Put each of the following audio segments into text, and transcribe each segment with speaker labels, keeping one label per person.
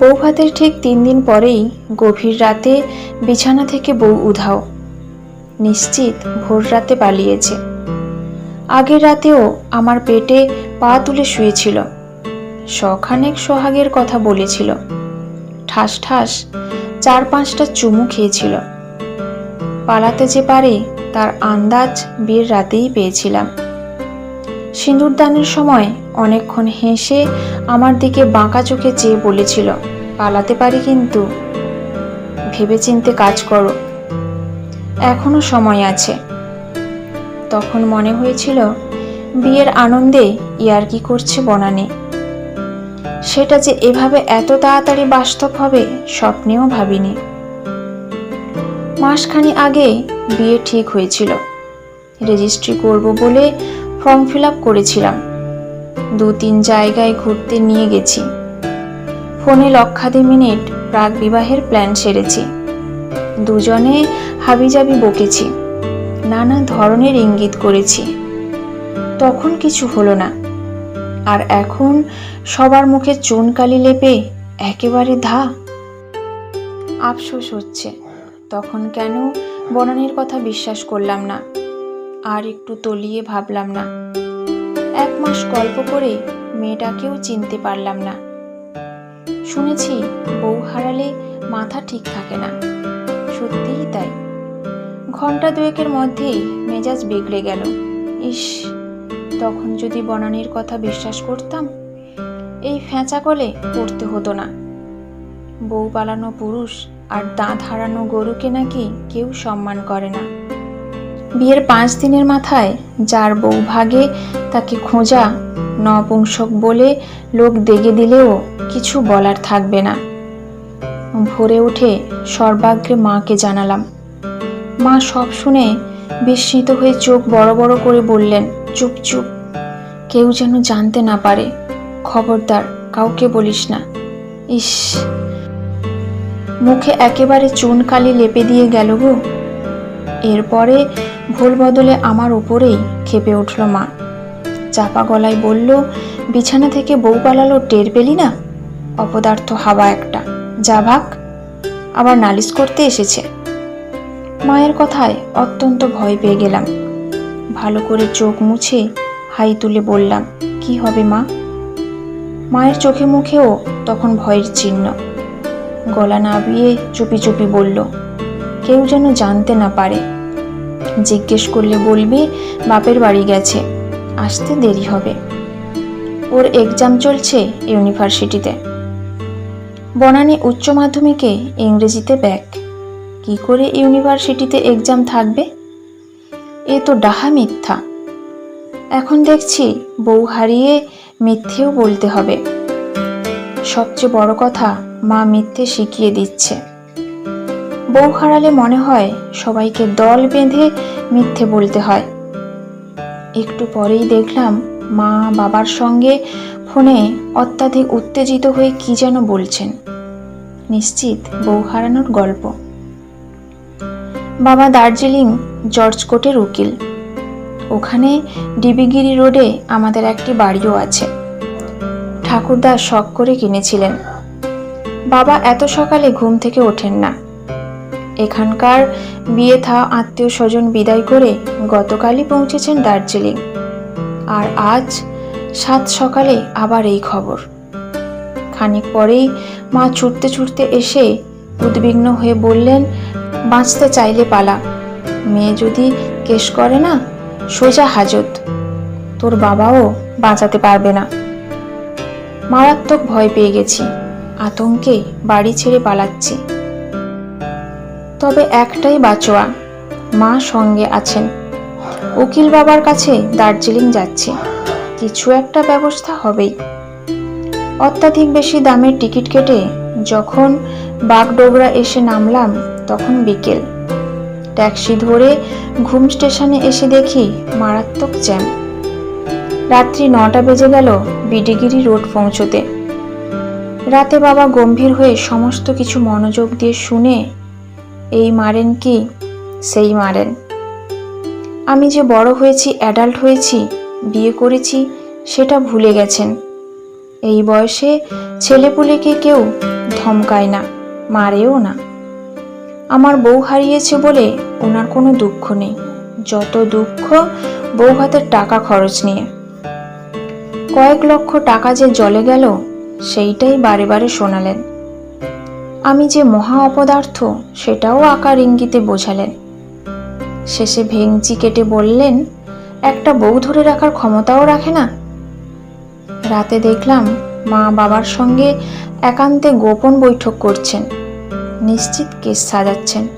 Speaker 1: বৌভাতের ঠিক তিন দিন পরেই গভীর রাতে বিছানা থেকে বউ উধাও। নিশ্চিত ভোর রাতে পালিয়েছে। আগের রাতেও আমার পেটে পা তুলে শুয়েছিল। শখানেক সোহাগের কথা বলেছিল। ঠাস ঠাস চার পাঁচটা চুমু খেয়েছিল। পালাতে যে পারে তার আন্দাজ বিয়ের রাতেই পেয়েছিলাম। সিঁদুরদানের সময় অনেকক্ষণ হেসে আমার দিকে বাঁকা চোখে চেয়ে বলেছিল, পালাতে পারি কিন্তু। ভেবেচিন্তে কাজ করো। এখনও সময় আছে তখন মনে হয়েছিল, বিয়ের আনন্দে ইয়ার্কি করছে বনানি। সেটা যে এভাবে এত তাড়াতাড়ি বাস্তব হবে স্বপ্নেও ভাবিনি। মাসখানি আগে বিয়ে ঠিক হয়েছিল। রেজিস্ট্রি করব বলে ফর্ম ফিল আপ করেছিলাম। দু তিন জায়গায় ঘুরতে নিয়ে গেছি। ফোনে লক্ষাধি মিনিট প্রাক বিবাহের প্ল্যান সেরেছি। দুজনে হাবিজাবি বকেছি। নানা ধরনের ইঙ্গিত করেছি। তখন কিছু হলো না। আর এখন সবার মুখে চুনকালি লেপে একেবারে ধা। আফসোস হচ্ছে। তখন কেন বনানীর কথা বিশ্বাস করলাম না। আর একটু তলিয়ে ভাবলাম না। এক মাস গল্প করে মেয়েটাকেও চিনতে পারলাম না। শুনেছি বউ হারালে মাথা ঠিক থাকে না। সত্যিই তাই। ঘণ্টা দুয়েকের মধ্যেই মেজাজ বিগড়ে গেল। ইস, তখন যদি বনানীর কথা বিশ্বাস করতাম, এই ফ্যাঁচা কলে পড়তে হতো না। বউ পালানো পুরুষ আর দাঁত হারানো গরুকে নাকি কেউ সম্মান করে না। বিয়ের পাঁচ দিনের মাথায় যার বউ ভাগে তাকে খোঁজা নপুংসক বলে লোক দেগে দিলেও কিছু বলার থাকবে না। ভোরে উঠে সর্বাগ্রে মাকে জানালাম। মা সব শুনে বিস্মিত হয়ে চোখ বড় বড় করে বললেন, চুপ চুপ। কেউ যেন জানতে না পারে। খবরদার, কাউকে বলিস না। ইস, মুখে একেবারে চুন কালি লেপে দিয়ে গেল গো। এরপরে ভুল বদলে আমার উপরেই খেপে উঠল মা। চাপা গলায় বলল, বিছানা থেকে বউ পালালো টের পেলি না? অপদার্থ হাওয়া একটা। যা ভাগ, আবার নালিশ করতে এসেছে। মায়ের কথায় অত্যন্ত ভয় পেয়ে গেলাম। ভালো করে চোখ মুছে হাই তুলে বললাম, কি হবে মা? মায়ের চোখে মুখেও তখন ভয়ের চিহ্ন। গলা নাবিয়ে চুপি চুপি বলল, কেউ যেন জানতে না পারে। জিজ্ঞেস করলে বলবি, বাপের বাড়ি গেছে, আসতে দেরি হবে। ওর এক্সাম চলছে ইউনিভার্সিটিতে বনানী উচ্চ মাধ্যমিকে ইংরেজিতে ব্যাক কি করে ইউনিভার্সিটিতে এক্সাম থাকবে? এ তো ডাহা মিথ্যা। এখন দেখছি বউ হারিয়ে মিথ্যেও বলতে হবে। সবচেয়ে বড় কথা মা মিথ্যে শিখিয়ে দিচ্ছে। বউ হারালে মনে হয় সবাইকে দল বেঁধে মিথ্যে বলতে হয়। একটু পরেই দেখলাম মা বাবার সঙ্গে ফোনে অত্যাধিক উত্তেজিত হয়ে কি যেন বলছেন। নিশ্চিত বউ হারানোর গল্প। বাবা দার্জিলিং, জর্জ কোটের উকিল। ওখানে ডিবিগিরি রোডে আমাদের একটি বাড়িও আছে। ঠাকুরদা শখ করে কিনেছিলেন। বাবা এত সকালে ঘুম থেকে ওঠেন না। এখানকার বিয়ে থা আত্মীয় স্বজন বিদায় করে গতকালই পৌঁছেছেন দার্জিলিং। আর আজ সাত সকালে আবার এই খবর। খানিক পরেই মা ছুটতে ছুটতে এসে উদ্বিগ্ন হয়ে বললেন, বাঁচতে চাইলে পালা। মেয়ে যদি কেস করে না, সোজা হাজত। তোর বাবাও বাঁচাতে পারবে না। মারাত্মক ভয় পেয়ে গেছি। আতঙ্কে বাড়ি ছেড়ে পালাচ্ছি। তবে একটাই বাঁচোয়া, মা সঙ্গে আছেন। উকিল বাবার কাছে দার্জিলিং যাচ্ছে। কিছু একটা ব্যবস্থা হবেই। অত্যাধিক বেশি দামের টিকিট কেটে যখন বাগডোগরা এসে নামলাম, তখন বিকেল। ট্যাক্সি ধরে ঘুম স্টেশনে এসে দেখি মারাত্মক জ্যাম। রাত্রি নটা বেজে গেল বিডিগিরি রোড পৌঁছতে। রাতে বাবা গম্ভীর হয়ে সমস্ত কিছু মনোযোগ দিয়ে শুনে এই মারেন কি? সেই মারেন। আমি যে বড় হয়েছি অ্যাডাল্ট হয়েছি, বিয়ে করেছি, সেটা ভুলে গেছেন। এই বয়সে ছেলেপুলেকে কেউ ধমকায় না, মারেও না। আমার বউ হারিয়েছে বলে ওনার কোনো দুঃখ নেই। যত দুঃখ, বউ হাতের টাকা খরচ নিয়ে। কয়েক লক্ষ টাকা যে জলে গেল, সেইটাই বারে বারে শোনালেন। আমি যে মহা অপদার্থ, সেটাও আকার ইঙ্গিতে বোঝালেন। শেষে ভেংচি কেটে বললেন, একটা বউ ধরে রাখার ক্ষমতাও রাখে না? রাতে দেখলাম মা বাবার সঙ্গে একান্তে গোপন বৈঠক করছেন। নিশ্চিত কেস সাজাচ্ছেন।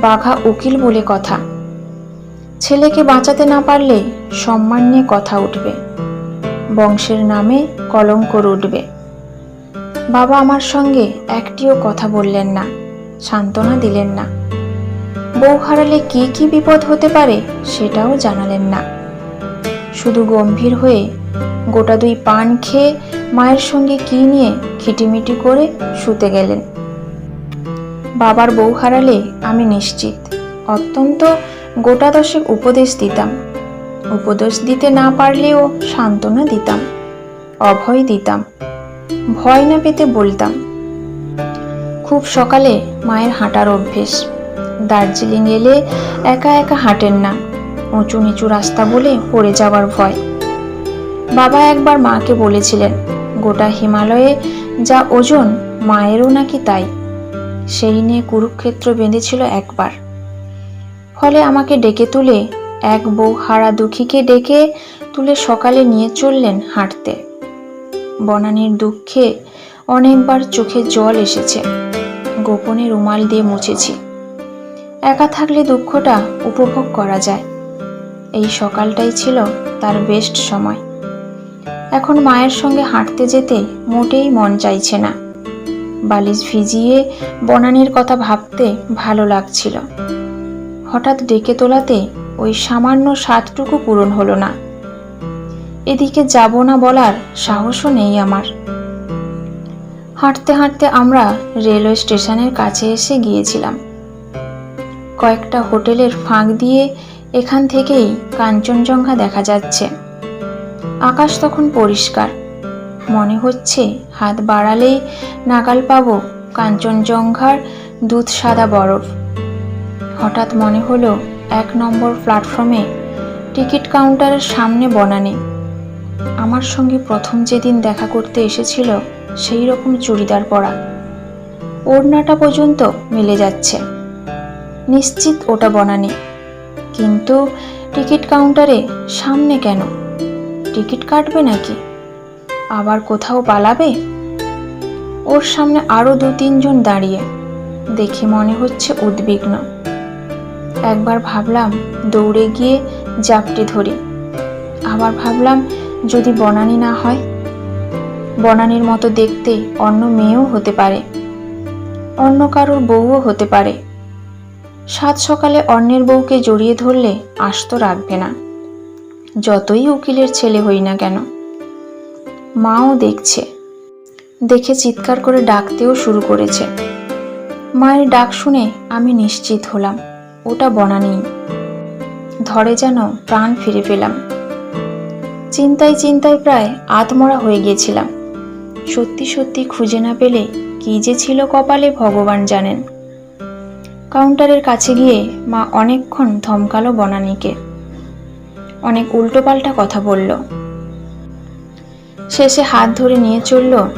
Speaker 1: বাঘা উকিল বলে কথা। ছেলেকে বাঁচাতে না পারলে সম্মান নিয়ে কথা উঠবে। বংশের নামে কলঙ্ক উঠবে বাবা আমার সঙ্গে একটিও কথা বললেন না, সান্ত্বনা দিলেন না। বউ হারালে কি কি বিপদ হতে পারে সেটাও জানালেন না। শুধু গম্ভীর হয়ে গোটা দুই পান খেয়ে মায়ের সঙ্গে কি নিয়ে খিটিমিটি করে শুতে গেলেন। বাবার বউ হারালে আমি নিশ্চিত, অত্যন্ত গোটা দশেক উপদেশ দিতাম। উপদেশ দিতে না পারলেও সান্ত্বনা দিতাম, অভয় দিতাম। ভয় না পেতে বলতাম। খুব সকালে মায়ের হাঁটার অভ্যেস। দার্জিলিং এলে একা একা হাঁটেন না। উঁচু নিচু রাস্তা বলে পড়ে যাওয়ার ভয়। বাবা একবার মাকে বলেছিলেন, গোটা হিমালয়ে যা ওজন, মায়েরও নাকি তাই। সেই নিয়ে কুরুক্ষেত্র বেঁধেছিল একবার। ফলে আমাকে ডেকে তুলে এক বউ হারা দুঃখীকে ডেকে তুলে সকালে নিয়ে চললেন হাঁটতে। বনানীর দুঃখে অনেকবার চোখে জল এসেছে। গোপনে রুমাল দিয়ে মুছেছি। একা থাকলে দুঃখটা উপভোগ করা যায়। এই সকালটাই ছিল তার বেস্ট সময়। এখন মায়ের সঙ্গে হাঁটতে যেতে মোটেই মন চাইছে না। বালিশ ভিজিয়ে বনানীর কথা ভাবতে ভালো লাগছিল। হঠাৎ ডেকে তোলাতে ওই সামান্য স্বাদটুকু পূরণ হলো না। এদিকে যাব না বলার সাহসও নেই আমার। হাঁটতে হাঁটতে আমরা রেলওয়ে স্টেশনের কাছে এসে গিয়েছিলাম। কয়েকটা হোটেলের ফাঁক দিয়ে এখান থেকেই কাঞ্চনজঙ্ঘা দেখা যাচ্ছে। আকাশ তখন পরিষ্কার। মনে হচ্ছে হাত বাড়ালেই নাগাল পাবো কাঞ্চনজঙ্ঘার দুধ সাদা বরফ। হঠাৎ মনে হলো এক নম্বর প্ল্যাটফর্মে টিকিট কাউন্টারের সামনে বনানে। আমার সঙ্গে প্রথম যেদিন দেখা করতে এসেছিল, সেই রকম চুড়িদার পরা। ওড়নাটা পর্যন্ত মিলে যাচ্ছে। নিশ্চিত ওটা বনানি। কিন্তু টিকিট কাউন্টারে সামনে কেন? টিকিট কাটবে নাকি? আবার কোথাও পালাবে? ওর সামনে আরও দু তিনজন দাঁড়িয়ে, দেখে মনে হচ্ছে উদ্বিগ্ন। একবার ভাবলাম দৌড়ে গিয়ে জাপটি ধরি। আবার ভাবলাম যদি বনানি না হয়, বনানির মতো দেখতে অন্য মেয়েও হতে পারে, অন্য কারোর বউও হতে পারে। সাত সকালে অন্যের বউকে জড়িয়ে ধরলে আস্ত রাখবে না। যতই উকিলের ছেলে হই না কেন, মাও দেখছে। দেখে চিৎকার করে ডাকতেও শুরু করেছে। মায়ের ডাক শুনে আমি নিশ্চিত হলাম, ওটা বনানি। ধরে যেন প্রাণ ফিরে পেলাম। চিন্তায় চিন্তায় প্রায় আত্মরা হয়ে গিয়েছিলাম। সত্যি সত্যি খুঁজে না পেলে কি যে ছিল কপালে ভগবান জানেন। কাউন্টারের কাছে গিয়ে মা অনেকক্ষণ ধমকালো বনানীকে। অনেক উল্টোপাল্টা কথা বলল। শেষে হাত ধরে নিয়ে চলল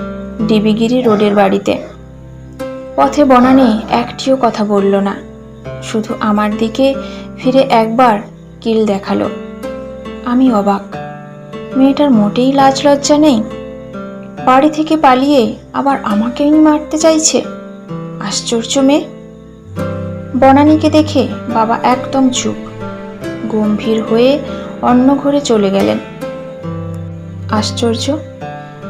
Speaker 1: ডিবিগিরি রোডের বাড়িতে। পথে বনানি একটিও কথা বলল না। শুধু আমার দিকে ফিরে একবার কিল দেখাল। আমি অবাক। মেয়েটার মোটেই লাজ লজ্জা নেই। বাড়ি থেকে পালিয়ে আবার আমাকেই মারতে চাইছে। আশ্চর্য মেয়ে। বনানীকে দেখে বাবা একদম চুপ। গম্ভীর হয়ে অন্য ঘরে চলে গেলেন। আশ্চর্য।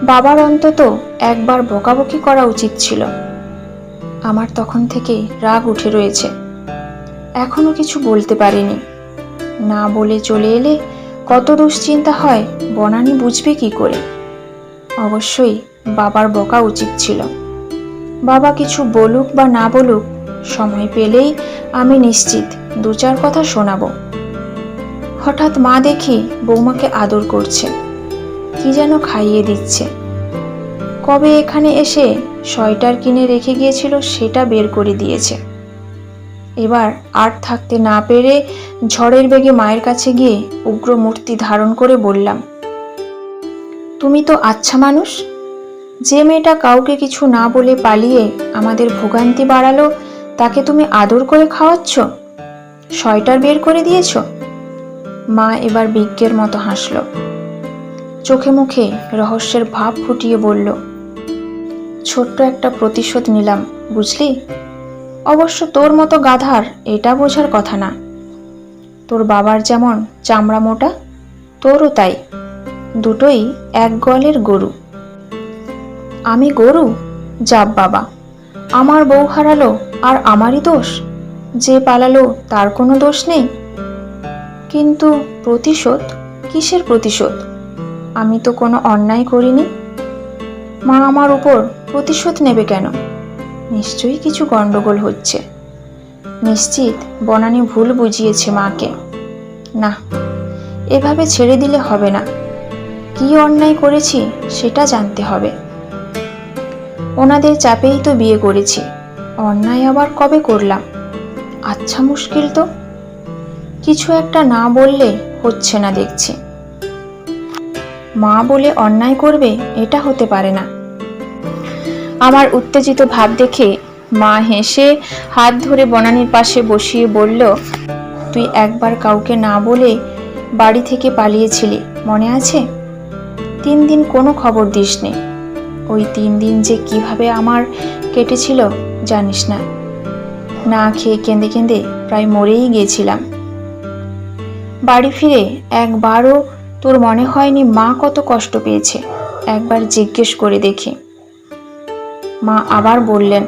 Speaker 1: বাবার অন্তত একবার বকাবকি করা উচিত ছিল। আমার তখন থেকে রাগ উঠে রয়েছে। এখনও কিছু বলতে পারিনি। না বলে চলে এলে কত দুশ্চিন্তা হয়, বনানি বুঝবে কি করে? অবশ্যই বাবার বকা উচিত ছিল। বাবা কিছু বলুক বা না বলুক, সময় পেলেই আমি নিশ্চিত দু চার কথা শোনাবো। হঠাৎ মা দেখি বৌমাকে আদর করছে। কি যেন খাইয়ে দিচ্ছে। কবে এখানে এসে সোয়েটার কিনে রেখে গিয়েছিল সেটা বের করে দিয়েছে। এবার আর থাকতে না পেরে ঝড়ের বেগে মায়ের কাছে গিয়ে উগ্র মূর্তি ধারণ করে বললাম, তুমি তো আচ্ছা মানুষ। যে মেয়েটা কাউকে কিছু না বলে পালিয়ে আমাদের ভোগান্তি বাড়ালো, তাকে তুমি আদর করে খাওয়াচ্ছ? সোয়েটার বের করে দিয়েছ? মা এবার বিজ্ঞের মতো হাসল। চোখে মুখে রহস্যের ভাব ফুটিয়ে বলল, ছোট্ট একটা প্রতিশোধ নিলাম, বুঝলি? অবশ্য তোর মতো গাধার এটা বোঝার কথা না। তোর বাবার যেমন চামড়া মোটা, তোরও তাই। দুটোই এক গলের গরু। আমি গরু? যাব বাবা, আমার বউ হারালো আর আমারই দোষ। যে পালালো তার কোনো দোষ নেই। কিন্তু প্রতিশোধ? কিসের প্রতিশোধ? আমি তো কোনো অন্যায় করিনি। মা আমার উপর প্রতিশোধ নেবে কেন? নিশ্চয়ই কিছু গণ্ডগোল হচ্ছে। নিশ্চিত বনানী ভুল বুঝিয়েছে মাকে। না, এভাবে ছেড়ে দিলে হবে না। কি অন্যায় করেছি সেটা জানতে হবে। ওনাদের চাপেই তো বিয়ে করেছি, অন্যায় আবার কবে করলাম? আচ্ছা মুশকিল তো। কিছু একটা না বললে হচ্ছে না দেখছি। মা বলে অন্যায় করবে, এটা হতে পারে না। আমার উত্তেজিত ভাব দেখে মা হেসে হাত ধরে বনানীর পাশে বসিয়ে বলল, তুই একবার কাউকে না বলে বাড়ি থেকে পালিয়েছিলি, মনে আছে? তিন দিন কোনো খবর দিসনি। ওই তিন দিন যে কীভাবে আমার কেটেছিল জানিস না। না খেয়ে কেঁদে কেঁদে প্রায় মরেই গিয়েছিলাম। বাড়ি ফিরে একবারও তোর মনে হয়নি মা কত কষ্ট পেয়েছে, একবার জিজ্ঞেস করে দেখি। মা আবার বললেন,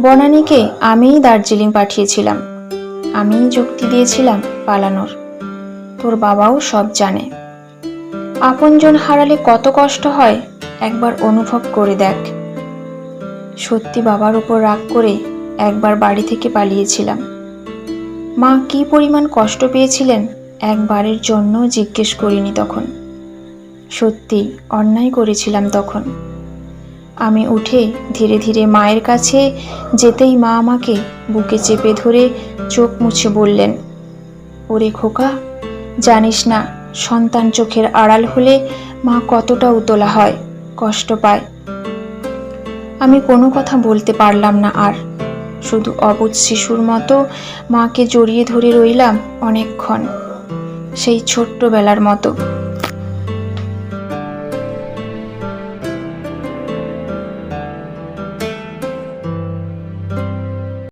Speaker 1: বনানীকে আমিই দার্জিলিং পাঠিয়েছিলাম। আমিই যুক্তি দিয়েছিলাম পালানোর। তোর বাবাও সব জানে। আপনজন হারালে কত কষ্ট হয়, একবার অনুভব করে দেখ। সত্যি বাবার উপর রাগ করে একবার বাড়ি থেকে পালিয়েছিলাম। মা কি পরিমাণ কষ্ট পেয়েছিলেন, একবারের জন্য জিজ্ঞেস করিনি তখন। সত্যি অন্যায় করেছিলাম তখন। আমি উঠে ধীরে ধীরে মায়ের কাছে যেতেই মা আমাকে বুকে চেপে ধরে চোখ মুছে বললেন, ওরে খোকা, জানিস না, সন্তান চোখের আড়াল হলে মা কতটা উতলা হয়, কষ্ট পায়। আমি কোনো কথা বলতে পারলাম না আর, শুধু অবুধ শিশুর মতো মাকে জড়িয়ে ধরে রইলাম অনেকক্ষণ, সেই ছোট্টবেলার মতো।